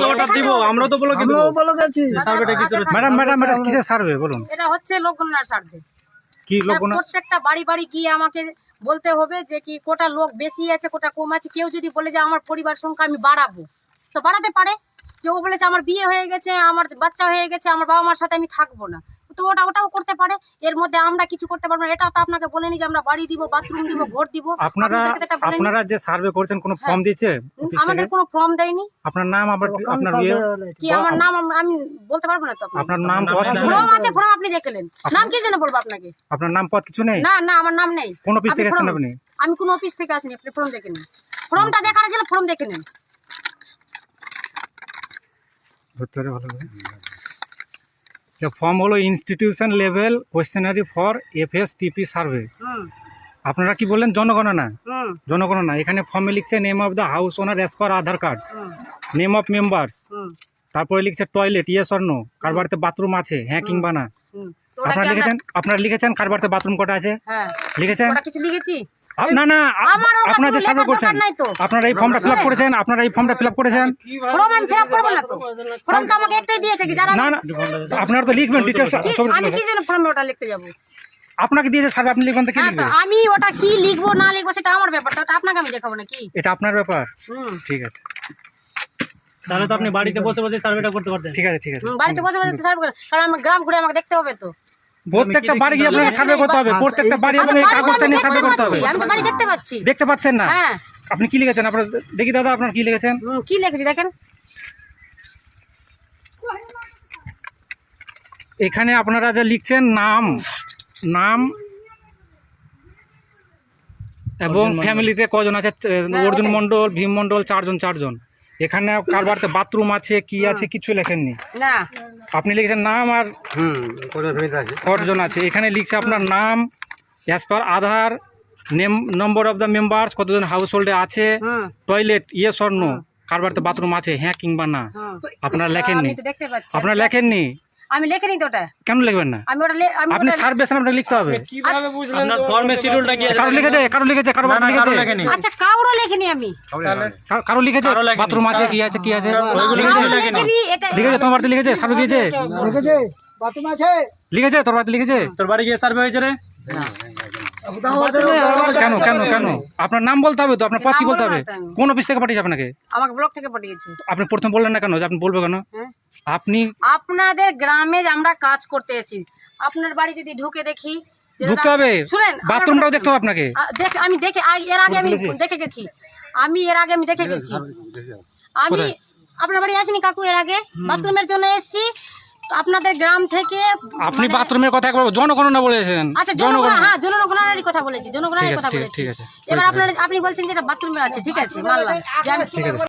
তো ওটা দিব আমরা তো বলে আমরাও বলে গেছি সার্ভেটা কিছু ম্যাডাম ম্যাডাম ম্যাডাম কিসের সার্ভে বলুন? এটা হচ্ছে লোকগণনার স্বার্থে কি লোক প্রত্যেকটা বাড়ি বাড়ি গিয়ে আমাকে বলতে হবে যে কি কোটা লোক বেশি আছে কোটা কম আছে। কেউ যদি বলে যে আমার পরিবার সংখ্যা আমি বাড়াবো তো বাড়াতে পারে। যে ও বলেছে আমার বিয়ে হয়ে গেছে আমার বাচ্চা হয়ে গেছে আমার বাবা মার সাথে আমি থাকব না। তো ওটা ওটাও করতে পারে। এর মধ্যে আমরা কিছু করতে পারব না। এটাও তো আপনাকে বলেনি যে আমরা বাড়ি দিব বাথরুম দিব ঘর দিব। আপনারা এটা। আপনারা যে সার্ভে করছেন কোনো ফর্ম দিয়েছে আমাদের কোনো ফর্ম দেয়নি। আপনার নাম আবার আপনার ইয়ে? কি আমার নাম আমি বলতে পারব না তো আপনার নাম পদ কিছু নেই? ফর্ম আছে ফর্ম আপনি দেখলেন নাম কি জন্য বলব আপনাকে? আপনার নাম পদ কিছু নেই? না না আমার নাম নেই। কোন অফিস থেকে আপনি এসেছেন আপনি? আমি কোন অফিস থেকে আসিনি আপনি ফর্ম দেখে নিন। ফর্মটা দেখার ছিল ফর্ম দেখে নিন। ধরতে ভালো করে ফর্ম হলো institution level questionnaire for F S TP survey আপনারা কি বললেন? জনগণনা? জনগণনা। এখানে ফর্মে লিখছে name of the house owner as per Aadhaar card name of members তারপরে লিখছে টয়লেট ইয়ে স্বর্ণ কার বাড়িতে বাথরুম আছে? হ্যাঁ কিংবা না? আপনারা লিখেছেন? আপনারা লিখেছেন কার বাড়িতে বাথরুম কটা আছে? হ্যাঁ। লিখেছেন? কিছু লিখেছি না না আপনারা যে সার্ভে করছেন। আপনারা এই ফর্মটা ফিল আপ করেছেন আপনারা এই ফর্মটা ফিল আপ করেছেন। ফর্ম আমি ফিল না তো। ফর্ম তো আমাকে একটাই দিয়েছে কি যারা না না আপনারা তো লিখবেন ডিটেলস আমি কি জন্য ফর্মে ওটা লিখতে যাব? আপনাকে দিয়েছে সার্ভে আপনি লিখবেন তো কি হ্যাঁ লিখবেন আমি ওটা কি লিখব না লিখব সেটা আমার ব্যাপার ওটা আপনাকে আমি দেখাবো নাকি? এটা আপনার ব্যাপার। হুম। ঠিক আছে। তাহলে তো আপনি বাড়িতে বসে বসে সার্ভেটা করতে পারতেন। ঠিক আছে ঠিক আছে। বাড়িতে বসে বসে সার্ভ করে কারণ আমার গ্রাম ঘুরে আমাকে দেখতে হবে তো। প্রত্যেকটা বাড়ি গিয়ে আপনাকে সার্ভে করতে হবে প্রত্যেকটা বাড়ি এই কাগজটা নিয়ে সার্ভে করতে হবে। আমি তো বাড়ি দেখতে পাচ্ছি। দেখতে পাচ্ছেন না? হ্যাঁ। আপনি কি লিখেছেন? আপনার দেখি দাদা আপনার কি লিখেছেন? কি লিখেছি দেখেন। এখানে আপনারা যে লিখছেন নাম নাম এবং ফ্যামিলিতে কজন আছে? হ্যাঁ, অর্জুন। মণ্ডল ভীম মণ্ডল চারজন চারজন। এখানে কার বাড়িতে বাথরুম আছে কি আছে কিছু লেখেননি? না। আপনি লিখেছেন নাম আর হুম কজন আছে? এখানে লিখছে আপনার নাম as per Aadhaar name number of the members কতজন হাউস হোল্ডে আছে টয়লেট ইয়ে স্বর্ণ কার বাড়িতে বাথরুম আছে হ্যাঁ কিংবা না আপনারা লেখেননি আমি তো দেখতে আপনারা লেখেননি? আমি লিখে তো ওটা। কেন লিখবেন না? আমি ওটা আমি আপনি স্যার সার্ভেশন আপনাকে লিখতে হবে। কীভাবে বুঝলেন আপনার ফর্মে শিডিউলটা কি আছে? কারও লিখেছে কারও লিখেছে কারও লিখেছে? লেখেনি। আচ্ছা কারও লিখেনি আমি। কারো- লিখেছে। বাথরুম আছে কি আছে কি আছে? ওইগুলো লিখেছে? লিখেনি এটা লিখেছে তোমার বাড়িতে লিখেছে সার্ভে লিখেছে? লিখেছে বাথরুম আছে। লিখেছে তোর বাড়িতে লিখেছে? তোর বাড়ি গিয়ে সার্ভে হয়েছে রে? কেন কেন কেন? আপনার নাম বলতে হবে তো? আপনার পদ কি বলতে হবে? বলব না তো আমি। কোন অফিস থেকে পাঠিয়েছে আপনাকে? আমাকে ব্লক থেকে পাঠিয়েছে। আপনি প্রথম বললেন না কেন? আপনি বলবে কেন? হ্যাঁ। আপনি আপনাদের গ্রামে আমরা কাজ করতে এসেছি। আপনার বাড়ি যদি ঢুকে দেখি যে ঢুকতে হবে। শুনেন বাথরুমটাও দেখতে হবে আপনাকে। দেখ আমি দেখে এর আগে আমি দেখে গেছি। আমি এর আগে আমি দেখে গেছি। আমি আপনার বাড়ি আসেনি কাকু এর আগে। বাথরুমের জন্য এসেছি। আপনাদের গ্রাম থেকে আপনি মানে- বাথরুমের কথা একবার জনগণনা বলেছেন আচ্ছা জনগণ জনগণনা হ্যাঁ জনগণনারই কথা বলেছি জনগণনারই কথা বলেছি। ঠিক আছে। এবার আপনার আপনি বলছেন যে এটা বাথরুমের আছে ঠিক আছে মানলাম ঠিক আছে।